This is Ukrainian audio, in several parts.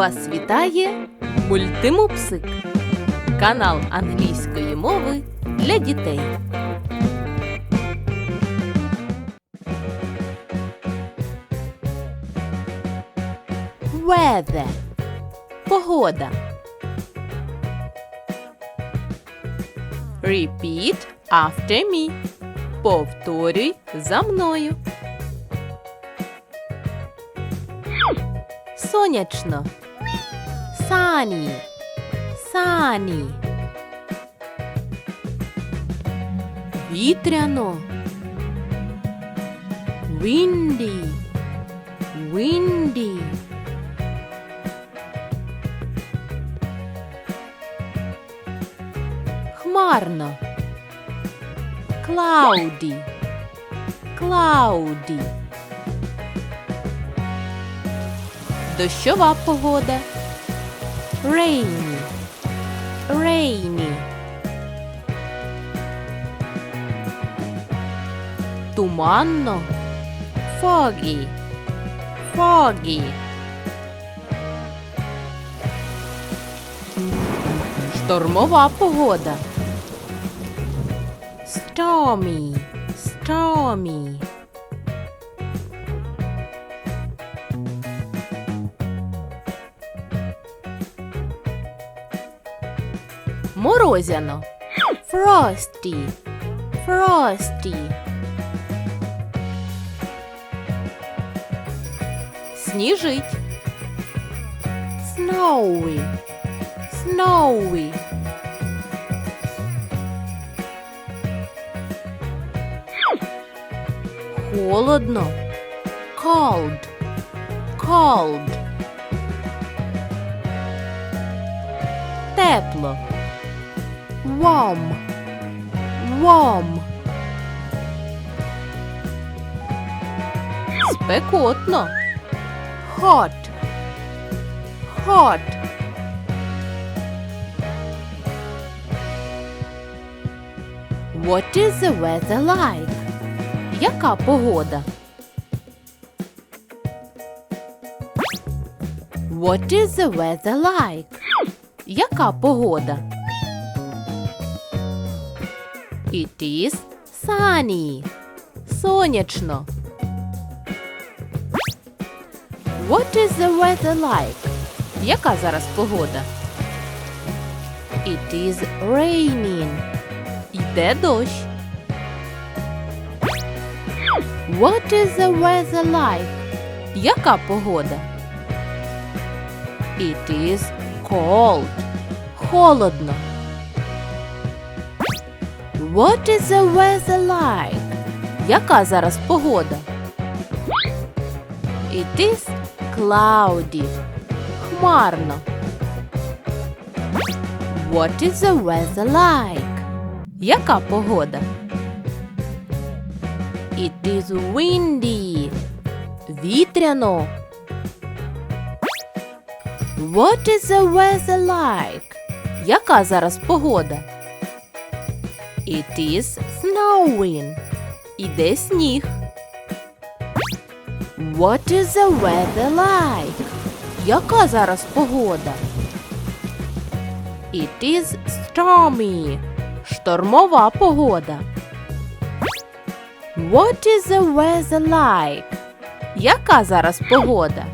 Вас вітає Мультимупсик, канал англійської мови для дітей. Weather Погода. Repeat after me. Повторюй за мною. Сонячно. Sunny. Sunny. Вітряно. Windy. Windy. Хмарно. Cloudy. Cloudy. Дощова погода. Rainy. Rainy. Туманно. Foggy. Foggy. Штормова погода. Stormy. Stormy. Морозяно. Frosty. Frosty. Сніжить. Snowy. Snowy. Холодно. Cold. Cold. Тепло. Warm. Warm. Спекотно. Hot. Hot. What is the weather like? Яка погода? What is the weather like? Яка погода? It is sunny. Сонячно. What is the weather like? Яка зараз погода? It is raining. Йде дощ. What is the weather like? Яка погода? It is cold. Холодно. What is the weather like? Яка зараз погода? It is cloudy. Хмарно. What is the weather like? Яка погода? It is windy. Вітряно. What is the weather like? Яка зараз погода? It is snowing. Іде сніг. What is the weather like? Яка зараз погода? It is stormy. Штормова погода. What is the weather like? Яка зараз погода?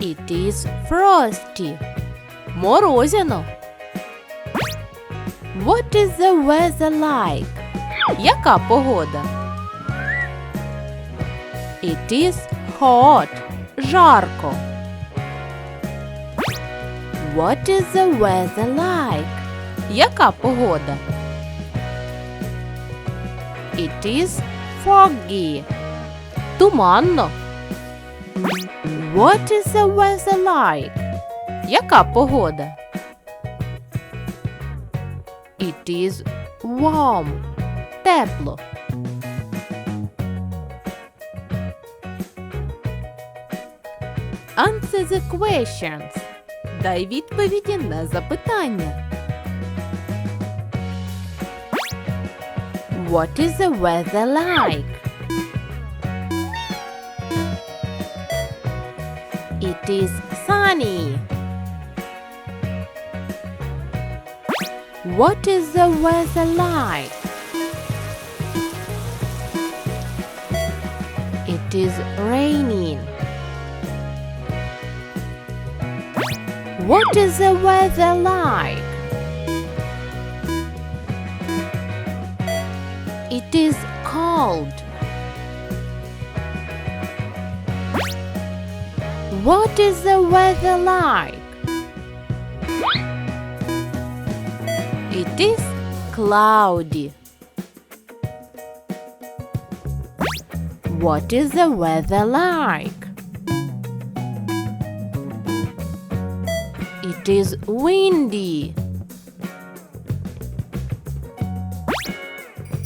It is frosty. Морозяно. What is the weather like? Яка погода? It is hot. Жарко. What is the weather like? Яка погода? It is foggy. Туманно. What is the weather like? Яка погода? It is warm. Тепло. Answer the questions. Дай відповіді на запитання. What is the weather like? It is sunny. What is the weather like? It is raining. What is the weather like? It is cold. What is the weather like? It is cloudy. What is the weather like? It is windy.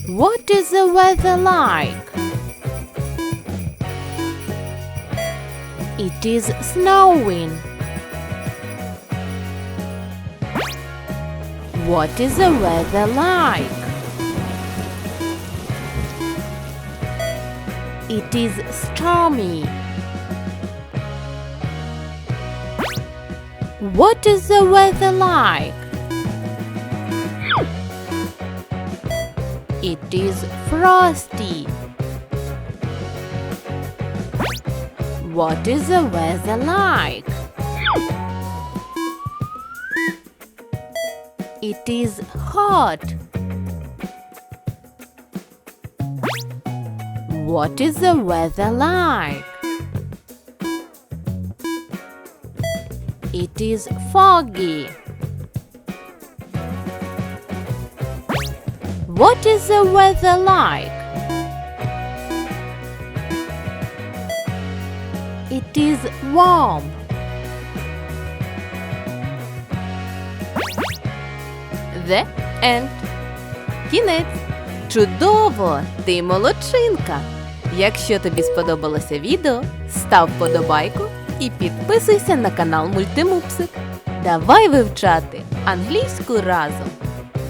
What is the weather like? It is snowing. What is the weather like? It is stormy. What is the weather like? It is frosty. What is the weather like? It is hot. What is the weather like? It is foggy. What is the weather like? It is warm. The end. Кінець. Чудово! Ти молодчинка! Якщо тобі сподобалося відео, став вподобайку і підписуйся на канал Мультимупсик. Давай вивчати англійську разом.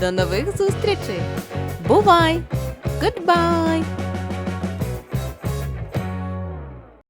До нових зустрічей! Бувай! Goodbye!